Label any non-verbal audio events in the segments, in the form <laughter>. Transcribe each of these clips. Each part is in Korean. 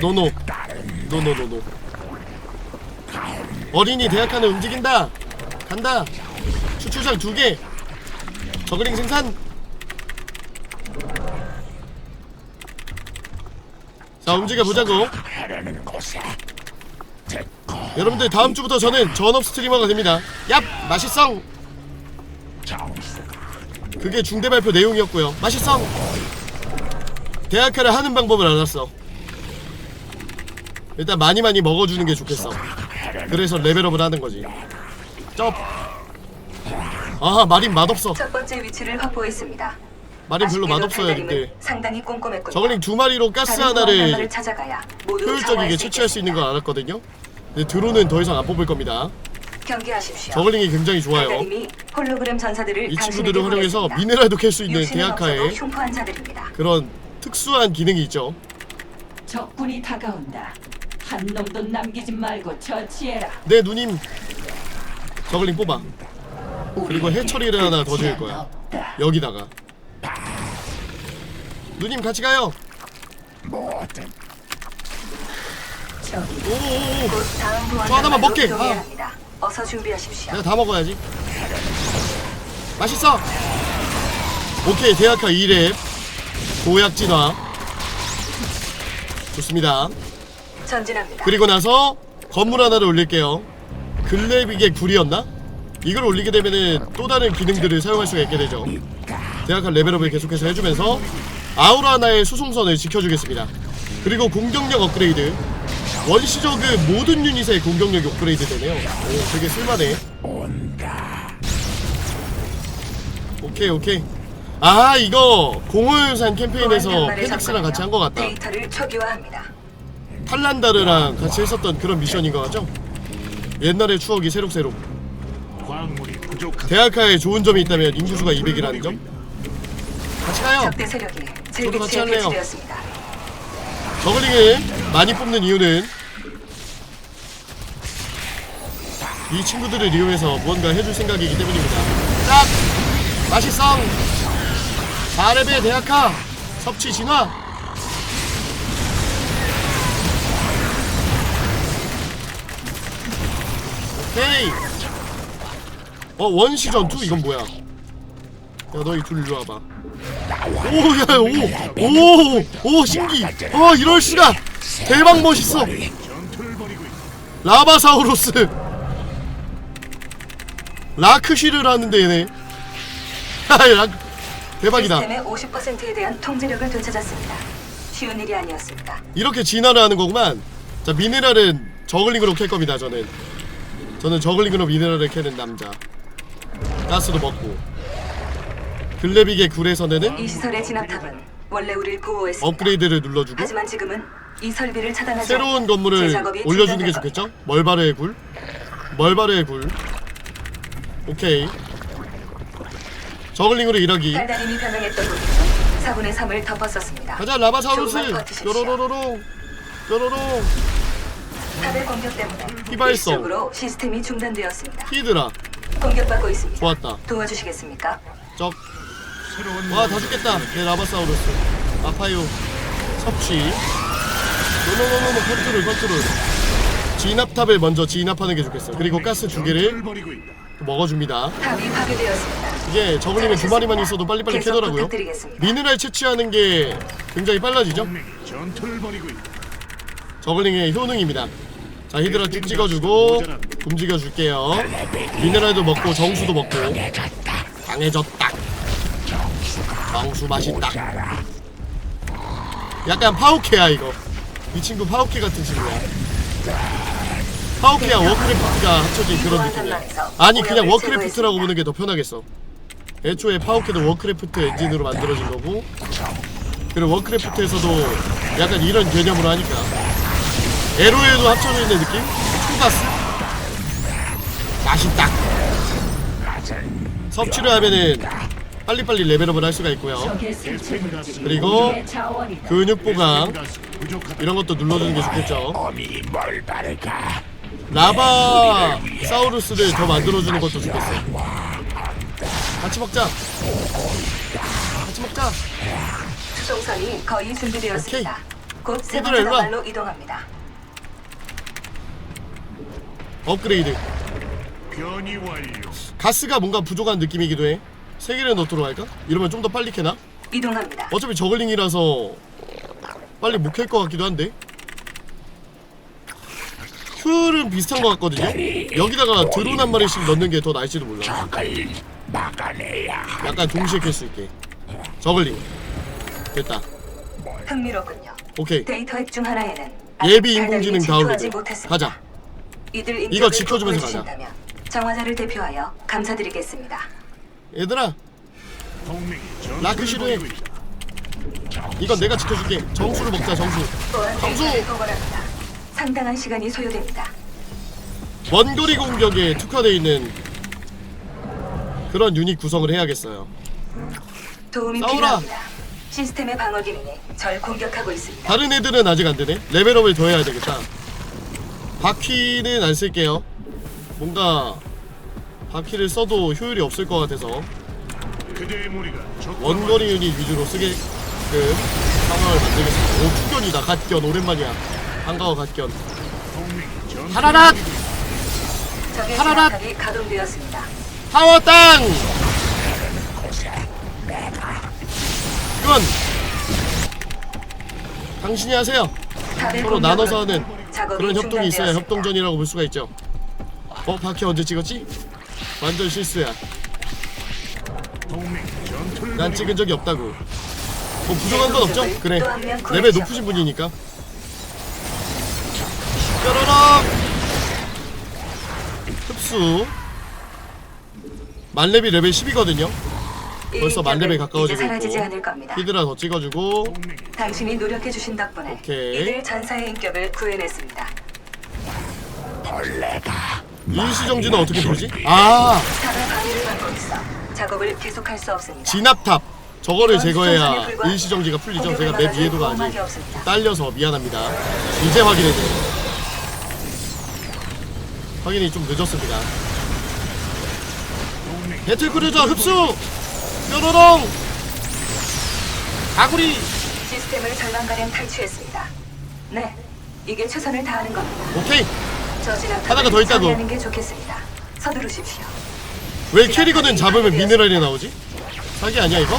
노노. 노노노노. 어린이 대학하는 움직인다. 간다. 추출장 두개. 저그링 생산. 자 움직여 보자고. 하려는 곳에 여러분들 다음 주부터 저는 전업 스트리머가 됩니다. 얍! 맛있성! 그게 중대 발표 내용이었고요. 맛있성 대학하를 하는 방법을 알았어 일단 많이 많이 먹어주는 게 좋겠어 그래서 레벨업을 하는 거지 쩝 아하 마린 맛없어 첫 번째 위치를 확보했습니다. 마린 별로 아쉽게도 맛없어요 달달임은 근데 상당히 꼼꼼했군요. 저글링 두 마리로 가스 다른 보안 하나를 찾아가야 모두 효율적이게 상호할 채취할 수 있는. 걸 알았거든요 근데 드론은 더 이상 안 뽑을 겁니다 경계하십시오. 저글링이 굉장히 좋아요 달달임이 홀로그램 전사들을 이 친구들을 활용해서. 미네랄도 캘 수 있는 흉포한 자들입니다. 그런 특수한 기능이 있죠 적군이 다가온다. 한 놈도 남기지 말고 처치해라. 내 누님 저글링 뽑아 그리고 해처리를 하나 더 지을 거야 없다. 여기다가 누님 같이 가요 모든 저기 오오오 곧 다음 보안 저 하나만 먹게. 아. 합니다. 어서 준비하십시오. 내가 다 먹어야지 맛있어 오케이 대학하 2렙 고약 진화. 좋습니다. 전진합니다. 그리고 나서 건물 하나를 올릴게요. 글래빅의 굴이었나? 이걸 올리게 되면은 또 다른 기능들을 사용할 수가 있게 되죠. 대학한 레벨업을 계속해서 해주면서 아우라 하나의 수송선을 지켜주겠습니다. 그리고 공격력 업그레이드. 원시저그 모든 유닛의 공격력이 업그레이드 되네요. 오 되게 쓸만해. 오케이 오케이 아 이거 공허유산 캠페인에서 페닉스랑 같이 한 것 같다 데이터를 초기화합니다. 탈란다르랑 같이 했었던 그런 미션인 거 같죠? 옛날의 추억이 새록새록 광물이 부족한 대학하에 좋은 점이 있다면 인구수가 200이라는 점? 같이 가요! 적대 세력이 제 저도 같이 위치에 할래요. 배치되었습니다. 저글링을 많이 뽑는 이유는 이 친구들을 이용해서 무언가 해줄 생각이기 때문입니다 짝! 맛있성! 4레벨 대학하! 섭취 진화! 오케이! 어 원시 전투? 이건 뭐야? 야 너희 둘 일로 와봐 오야오오 오 신기 어 이럴 수가 대박 멋있어. 라바사우루스 라크쉬를 하는데 얘네 <laughs> 라 대박이다. 시스템의 50%에 대한 통제력을 되찾았습니다. 쉬운 일이 아니었습니다. 이렇게 진화를 하는 거구만. 자 미네랄은 저글링으로 캘 겁니다 저는. 저는 저글링으로 미네랄을 캐는 남자. 가스도 먹고. 글래빅의 굴에서는 이 시설의 진압탑은 원래 우리를 보호했습니다. 업그레이드를 눌러주고 하지만 지금은 이 설비를 차단하지 새로운 않고 건물을 올려주는 게 중단될 좋겠죠? 멀바르의 굴. 멀바르의 굴. 오케이 저글링으로 일하기. 달달임이 변형했던 부분은 4분의 3을 덮었었습니다. 가자 라바사우루스 버티십시오. 뾰로로로로 뾰로로 탑의 공격 때문에 휘발성. 일시적으로 시스템이 중단되었습니다. 히드라 공격받고 있습니다. 좋았다 도와주시겠습니까? 적 새로운 와 다 죽겠다 내 라바사우루스 아파요 섭취 노노노노노 컨트롤 컨트롤 진압탑을 먼저 진압하는 게 좋겠어 그리고 가스 두 개를 있다. 먹어줍니다 탑이 파괴되었습니다. 이게 저글링은 두 마리만 있어도 빨리빨리 캐더라고요. 미네랄 채취하는 게 굉장히 빨라지죠. 저글링의 효능입니다. 자 히드라 쭉 찍어주고 움직여줄게요. 미네랄도 먹고 정수도 먹고. 해졌다. 강해졌다. 정수 맛있다. 약간 파우케야 이거. 이 친구 파우케 같은 친구야. 파우케야 워크래프트가 합쳐진 그런 느낌이야. 아니 그냥 워크래프트라고 보는 게 더 편하겠어 애초에 파우케도 워크래프트 엔진으로 만들어진 거고 그리고 워크래프트에서도 약간 이런 개념으로 하니까 에로에도 합쳐져 있는 느낌? 초가스? 맛있다 섭취를 하면은 빨리빨리 레벨업을 할 수가 있고요 그리고. 근육 보강. 이런 것도 눌러주는 게 좋겠죠 라바 사우루스를 더 만들어주는 것도 좋겠어 같이 먹자 같이 먹자 수송선이 거의 준비되었습니다. 곧세 얘들아, 번째 일로 와. 단말로 이동합니다. 업그레이드 변이 완료. 가스가 뭔가 부족한 느낌이기도 해. 세 개를 넣도록 할까? 이러면 좀 더 빨리 캐나? 이동합니다. 어차피 저글링이라서 빨리 못 캘 것 같기도 한데 효율은 비슷한 것 같거든요? 여기다가 드론 한 마리씩 넣는 게 더 나을지도 몰라 적을 막아내야 하. 약간 동시에 캘 수 있게 저글링 됐다 흥미롭군요. 오케이 데이터 핵중 하나에는 예비 인공지능 다운로드 못했습니다. 가자 이들 이거 인격을 지켜주면서 가자. 보호해주신다면 정화자를 대표하여 감사드리겠습니다. 얘들아 동맹이 라크 전투를 시도해. 벌이고 있다. 이건 내가 지켜줄게 정수를 먹자 정수 정수! 데이터를. 상당한 시간이 소요됩니다. 원거리 공격에 특화되어 있는 그런 유닛 구성을 해야겠어요 도움이 싸우라. 필요합니다. 시스템의 방어 기능이 절 공격하고 있습니다. 다른 애들은 아직 안 되네. 레벨업을 더 해야 되겠다. 바퀴는 안 쓸게요. 뭔가 바퀴를 써도 효율이 없을 것 같아서 그대의 무리가 적과 원거리 유닛 위주로 쓰게끔 상황을 만들겠습니다. 오 투견이다. 갓견 오랜만이야. 반가워 갓견. 동맹이. 적의 하라랏! 진압탑이 가동되었습니다. 파워 땅! 이건 당신이 하세요. 서로 나눠서 하는 그런 협동이 있어야. 협동전이라고 볼 수가 있죠. 어 바퀴 언제 찍었지? 완전 실수야. 난 찍은 적이 없다고. 뭐 부족한 건 없죠? 그래. 레벨 높으신 분이니까. 뾰로롱! 흡수. 만렙이 레벨 10이거든요. 이 벌써 만렙에 가까워지고 사라지지 있고. 않을 겁니다. 히드라 더 찍어주고. 당신이 노력해 주신 덕분에 오케이. 이들 전사의 인격을 구해냈습니다. 벌레가 일시정지는 어떻게 부르지? 아! 탑의 방해를 받고 있어 작업을 계속할 수 없습니다. 진압탑. 저거를 제거해야 일시정지가 풀리죠. 제가 맵 이해도가 아직 없습니다. 딸려서 미안합니다. 이제 확인해줘요. 확인이 좀 늦었습니다. 동맹이 배틀 크루저 흡수! 뾰로롱! 가구리! 시스템을 절반가량 탈취했습니다. 네, 이게 최선을 다하는 겁니다. 오케이! 저 진압탑을 하나가 더 있다고. 게 좋겠습니다. 서두르십시오. 왜 캐리건은 잡으면 미네랄이 나오지? 사기 아니야 이거?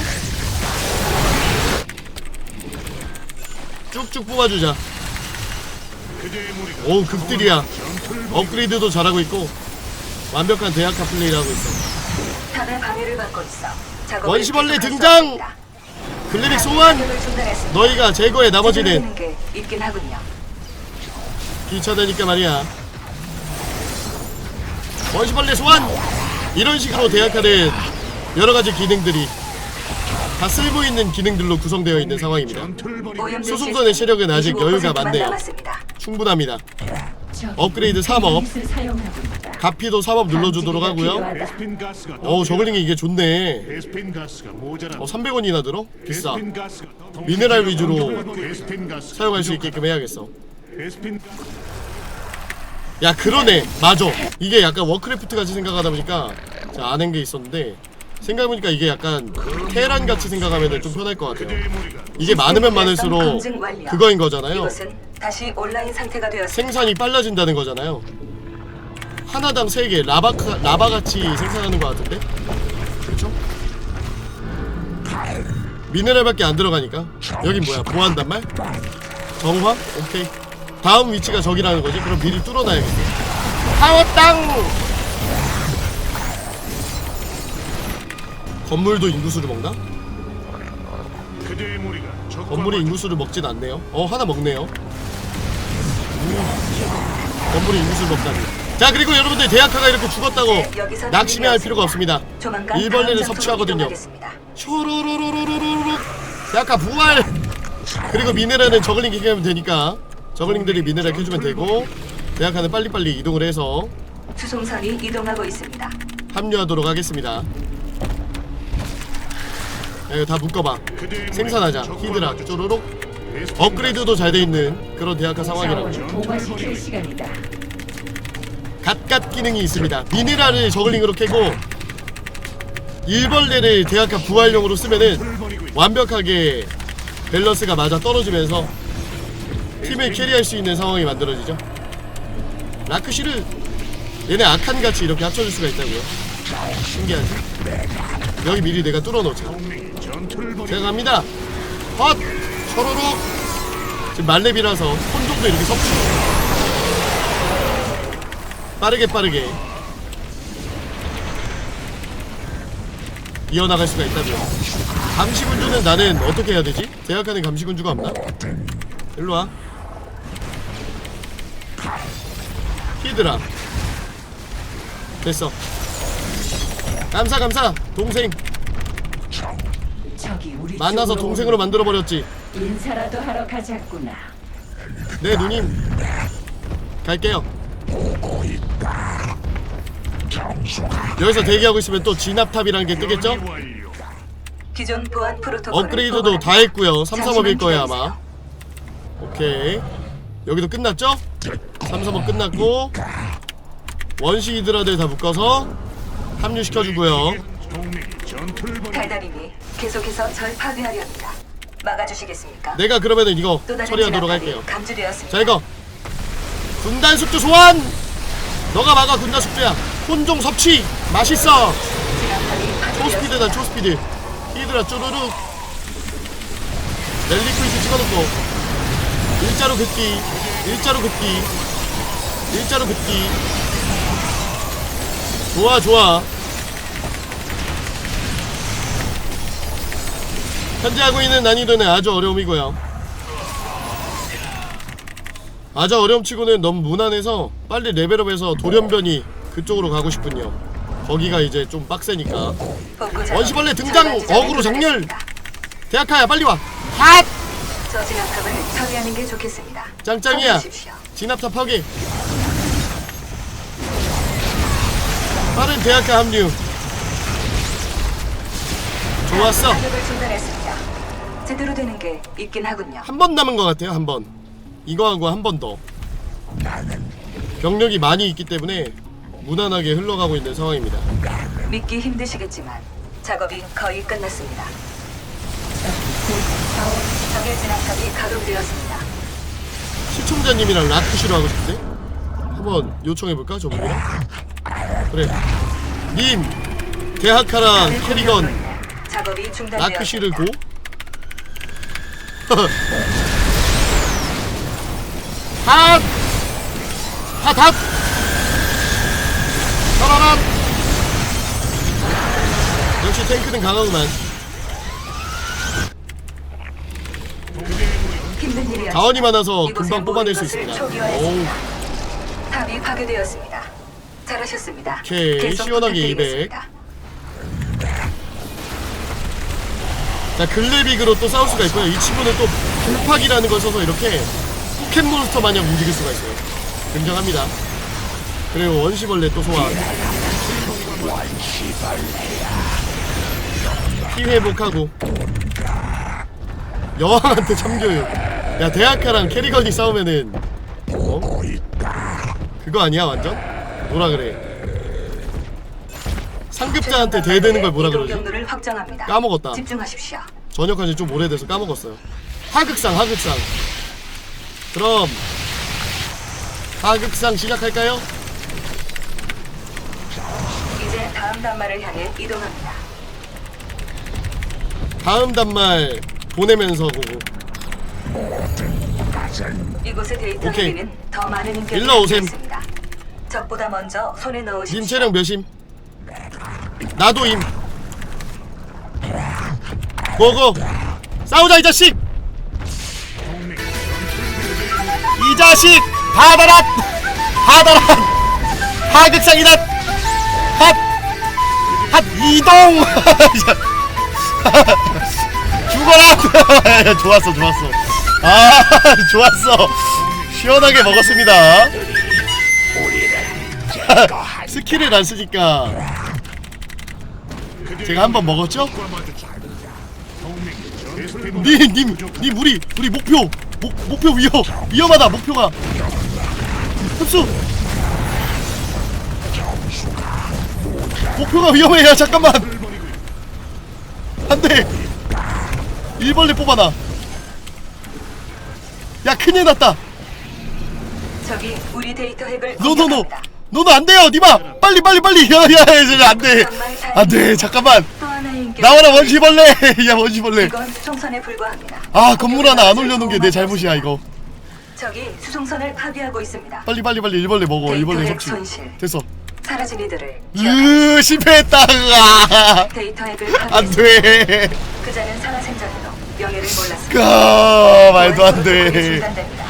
쭉쭉 뽑아주자. 그대의 무리가 오 극딜이야. 업그레이드도 잘하고 있고 완벽한 대학가 플레이를 하고 있어. 탑의 방해를 받고 있어 작업을 원시벌레 계속할 수 등장! 없습니다. 글리빅 소환! 중단했습니다. 너희가 제거해 나머지는 게 있긴 하군요. 귀찮으니까 말이야. 원시벌레 소환! 이런 식으로 대학가는 여러 가지 기능들이 다 쓸모 있는 기능들로 구성되어 있는 상황입니다. 전투를 벌이고 오염된 수송선의 체력은 아직 25% 여유가 만 많네요. 남았습니다. 충분합니다. 업그레이드 3업. 유닛을 사용하고 있다. 가피도 3업 눌러주도록 하고요. 베스핀 가스가 필요하다. 저글링이 이게 좋네. 베스핀 가스가 모자라. 어 300원이나 들어? 비싸. 베스핀 가스가 더 미네랄 위주로 베스핀 가스 사용할 수 있게끔 해야겠어. 베스핀 야 그러네. 맞아. 이게 약간 워크래프트 같이 생각하다 보니까 제가 아는 게 있었는데 생각해보니까 이게 약간 테란 같이 생각하면 좀 편할 것 같아요. 이게 많으면 많을수록. 그거인 거잖아요. 이곳은 다시 온라인 상태가 되었습니다. 생산이 빨라진다는 거잖아요. 하나당 3개 라바 라바같이 생산하는 것 같은데? 그렇죠? 미네랄밖에 안 들어가니까 여긴 뭐야 보안 단 말? 정화? 오케이 다음 위치가 저기라는 거지? 그럼 미리 뚫어놔야겠어 파워 땅! 건물도 인구수를 먹나? 건물이 인구수를 먹진 않네요. 어 하나 먹네요. 음. 건물이 인구수를 먹다니. 자 그리고 여러분들 대학가가 이렇게 죽었다고 네, 낙심해할. 필요가 없습니다. 일벌레를 섭취하거든요. 쇼로로로로로로 대학가 부활. 그리고 미네랄은 저글링 기계하면 되니까 저글링들이 미네랄 캐주면 되고 대학가는 빨리빨리 이동을 해서 수송선이 이동하고 있습니다. 합류하도록 하겠습니다. 야, 이거 다 묶어봐. 생산하자. 히드라 쪼로록 업그레이드도 잘 돼 있는 그런 대학가 상황이라고. 보관시킬 시간이다. 갓갓 기능이 있습니다. 미네랄을 저글링으로 캐고 일벌레를 대학가 부활용으로 쓰면은. 완벽하게 밸런스가 맞아 떨어지면서 팀을 캐리할 수 있는 상황이 만들어지죠. 라크시를 얘네 아칸같이 이렇게 합쳐줄 수가 있다고요. 신기하지? 여기 미리 내가 뚫어놓자. 제가 갑니다. 헛! 서로로 지금 말렙이라서 혼종도 이렇게 섭취. 빠르게 빠르게 이어나갈 수가 있다고요. 감시군주는 나는 어떻게 해야 되지? 대학하는 감시군주가 없나? 일로 와. 히드라. 됐어. 감사 감사 동생 만나서 동생으로 만들어 버렸지. 인사라도 하러 가자꾸나. 네 누님 갈게요 여기서 대기하고 있으면 또 진압탑이라는 게 뜨겠죠? 기존 보안 프로토콜 업그레이드도 다 했고요 335일 거예요 아마 오케이 여기도 끝났죠? 335 끝났고 원시 이드라들 다 묶어서 합류시켜주고요 달달님이 계속해서 절 파괴하려 합니다. 막아주시겠습니까? 내가 그러면은 이거 또 다른 처리하도록 진압탑이 할게요 감지되었습니다. 자 이거 군단 숙주 소환. 너가 막아 군단 숙주야. 혼종 섭취. 맛있어. 초스피드다 초스피드. 히드라 쪼르륵 렐리퀴즈 찍어놓고. 일자로 긋기 일자로 긋기 일자로 긋기. 좋아 좋아. 현재 하고 있는 난이도는 아주 어려움이고요 아주 어려움치고는 너무 무난해서 빨리 레벨업해서 돌연변이 그쪽으로 가고 싶군요 거기가 이제 좀 빡세니까 작업 원시벌레 등장! 어그로 정렬! 대학하야 빨리 와 핫! 저 진압탑을 처리하는 게 좋겠습니다. 짱짱이야. 진압탑 파괴 빠른 대학가 합류 좋았어. 제대로 되는 게 있긴 하군요. 한 번 남은 것 같아요 한번 이거하고 한 번 더 병력이 많이 있기 때문에 무난하게 흘러가고 있는 상황입니다 믿기 힘드시겠지만 작업이 거의 끝났습니다. 적의 진압탑이 가동되었습니다. 시청자님이랑 라크시로 하고 싶은데 한번 요청해볼까 저분이랑 그래 님 대학하랑 캐리건 작업이 중단되었습니다. 라크시를 고 <laughs> 핫! 핫! 핫! 따라라! 역시 탱크는 강하구만 힘든 자원이 많아서 금방 뽑아낼 수 있습니다. 오우 탑이 파괴되었습니다. 잘하셨습니다. 오케이, 계속 시원하게 부탁드리겠습니다. 자 글래빅으로 또 싸울 수가 있고요 이 친구는 또 불팍이라는 걸 써서 이렇게 포켓몬스터 마냥 움직일 수가 있어요 굉장합니다 그리고 원시벌레 또 소환 피 회복하고 여왕한테 참교육 야 대학가랑 캐리건이 싸우면은 어? 그거 아니야 완전? 뭐라 그래 상급자한테 대드는 걸 뭐라 그러지? 까먹었다. 집중하십시오. 전역한 지 좀 오래돼서 까먹었어요. 하극상, 하극상. 그럼 하극상 시작할까요? 이제 다음 단말을 향해 이동합니다. 다음 단말 보내면서 보고. 이곳의 데이터 오케이. 더 많은 인격이 일로 오셈. 있습니다. 적보다 먼저 손에 넣으십시오. 님 체력 몇임? 나도 임. 고고. 싸우자 이 자식. 자식 받아라. 받아라. 하극상이다. 핫. 핫 이동. <laughs> 죽어라. <laughs> 좋았어, 좋았어. 아, <laughs> 좋았어. 시원하게 먹었습니다. 스킬을 안 쓰니까 제가 한번 먹었죠? 님, 님, 님 우리 우리 목표 목, 목표 위험 위험하다 목표가. 흡수. 목표가 위험해요 잠깐만. 안 돼. 일벌레 뽑아놔. 야 큰일 났다. 적이 우리 데이터 핵을 노노노. 노노 안 돼요 니마. 빨리 빨리 빨리. 야야 안돼. 안 돼 잠깐만. 또 하나의 인격. 나와라 원시벌레. <laughs> 야 원시벌레. 이건 수송선에 불과합니다. 아 건물 하나 안 올려놓은 게 내 잘못이야 이거 적이 수송선을 파괴하고 있습니다. 빨리 빨리 빨리 일벌레 먹어 일벌레 데이터 섭취 손실. 됐어 사라진 이들을 으 실패했다 으아. 데이터 핵을 파괴. 안돼 그자는 살아생전에도 명예를 몰랐습니다. 아 말도 안돼 중단됩니다.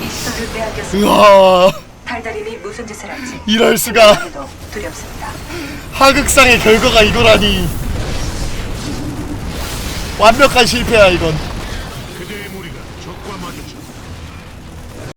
이 시설을 빼앗겼습니다. 으아 달달임이 무슨 짓을 할지 이럴 수가 생각해도 두렵습니다. 하극상의 결과가 이거라니 완벽한 실패야 이건